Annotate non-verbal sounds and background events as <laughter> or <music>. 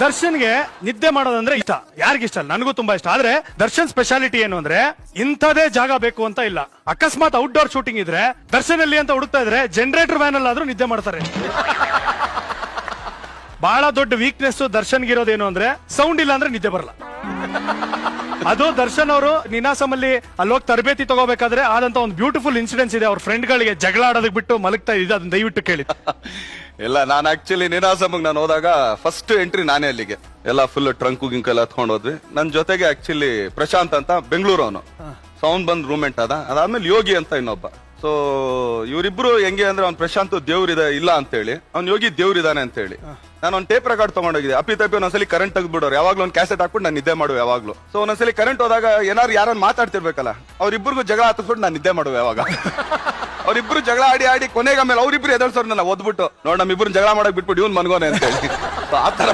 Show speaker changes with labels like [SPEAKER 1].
[SPEAKER 1] ದರ್ಶನ್ಗೆ ನಿದ್ದೆ ಮಾಡೋದಂದ್ರೆ ಇಷ್ಟ. ಯಾರಿಗಿಷ್ಟ ಇಷ್ಟ ನನಗೂ ತುಂಬಾ ಇಷ್ಟ. ಆದ್ರೆ ದರ್ಶನ್ ಸ್ಪೆಷಾಲಿಟಿ ಏನು ಅಂದ್ರೆ ಇಂಥದೇ ಜಾಗ ಬೇಕು ಅಂತ ಇಲ್ಲ. ಅಕಸ್ಮಾತ್ ಔಟ್ಡೋರ್ ಶೂಟಿಂಗ್ ಇದ್ರೆ ದರ್ಶನ್ ಅಲ್ಲಿ ಅಂತ ಹುಡುಕ್ತಾ ಇದ್ರೆ ಜನರೇಟರ್ ವ್ಯಾನ್ ಅಲ್ಲಾದ್ರೂ ನಿದ್ದೆ ಮಾಡ್ತಾರೆ. ಬಹಳ ದೊಡ್ಡ ವೀಕ್ನೆಸ್ ದರ್ಶನ್ಗಿರೋದೇನು ಅಂದ್ರೆ ಸೌಂಡ್ ಇಲ್ಲ ಅಂದ್ರೆ ನಿದ್ದೆ ಬರಲ್ಲ. ಅದು ದರ್ಶನ್ ಅವರು ನಿನಾಸಮಲ್ಲಿ ಅಲ್ಲಿ ಹೋಗಿ ತರಬೇತಿ ತಗೋಬೇಕಾದ್ರೆ ಆದಂತ ಒಂದು ಬ್ಯೂಟಿಫುಲ್ ಇನ್ಸಿಡೆನ್ಸ್ ಇದೆ. ಅವ್ರ ಫ್ರೆಂಡ್ ಗಳಿಗೆ ಜಗಳ ಆಡೋದಕ್ಕೆ ಬಿಟ್ಟು ಮಲಗ್ತಾ ಇದ್ದ. ಅದನ್ನ ದಯವಿಟ್ಟು ಕೇಳಿ.
[SPEAKER 2] ಇಲ್ಲ ನಾನು ಆಕ್ಚುಲಿ ನೀನಾಸಮ್ಗೆ ನಾನು ಹೋದಾಗ ಫಸ್ಟ್ ಎಂಟ್ರಿ ನಾನೇ ಅಲ್ಲಿಗೆ. ಎಲ್ಲ ಫುಲ್ ಟ್ರಂಕು ಗಿಂಕ್ ಎಲ್ಲ ಹತ್ಕೊಂಡು ಹೋದ್ವಿ. ನನ್ನ ಜೊತೆಗೆ ಆಕ್ಚುಲಿ ಪ್ರಶಾಂತ್ ಅಂತ ಬೆಂಗಳೂರು ಅವನು. ಸೊ ಅವ್ನ್ ಬಂದ್ ರೂಮೆಂಟ್ ಅದ ಅದಾದ್ಮೇಲೆ ಯೋಗಿ ಅಂತ ಇನ್ನೊಬ್ಬ. ಸೊ ಇವರಿಬ್ರು ಹೆಂಗೆ ಅಂದ್ರೆ ಅವ್ನ್ ಪ್ರಶಾಂತ್ ದೇವ್ರಿದ ಇಲ್ಲ ಅಂತ ಹೇಳಿ ಅವ್ನ್ ಯೋಗಿ ದೇವ್ರಿದಾನೆ ಅಂತ ಹೇಳಿ ನಾನು ಒಂದು ಟೇಪ್ ರೆಕಾರ್ಡ್ ತಗೊಂಡೋಗಿದ್ದೆ. ಅಪ್ಪಿ ತಪ್ಪಿ ಒಂದ್ಸಲಿ ಕರೆಂಟ್ ತೆಗ್ದ್ಬಿಡೋರು. ಯಾವಾಗ್ಲೂ ಒಂದು ಕ್ಯಾಸೆಟ್ ಹಾಕ್ಬಿಟ್ಟು ನಾನು ನಿದ್ದೆ ಮಾಡುವ ಯಾವಾಗ್ಲೂ. ಸೊ ಒಂದ್ಸಲಿ ಕರೆಂಟ್ ಹೋದಾಗ ಏನಾರು ಯಾರನ್ನ ಮಾತಾಡ್ತಿರ್ಬೇಕಲ್ಲ ಅವ್ರಿಬ್ರಿಗೂ ಜಗಳ ಹತ್ತಿಸ್ಬಿಟ್ಟು ನಾನು ನಿದ್ದೆ ಮಾಡುವ ಯಾವಾಗ? <laughs> ಅವ್ರಿಬ್ರು ಜಗಳ ಆಡಿ ಆಡಿ ಕೊನೆಗೆ ಆಮೇಲೆ ಅವ್ರಿಬ್ರು ಎದಳ್ಸೋರ್ ನನ್ನ ಓದ್ಬಿಟ್ಟು ನೋಡ್ ನಮ್ಮಿಬ್ರು ಜಗಳ ಮಾಡಕ್ ಬಿಟ್ಬಿಟ್ಟು ಇವ್ನ್ ಮನ್ಗೋನೆ ಅಂತ ಹೇಳಿ. ಆತರ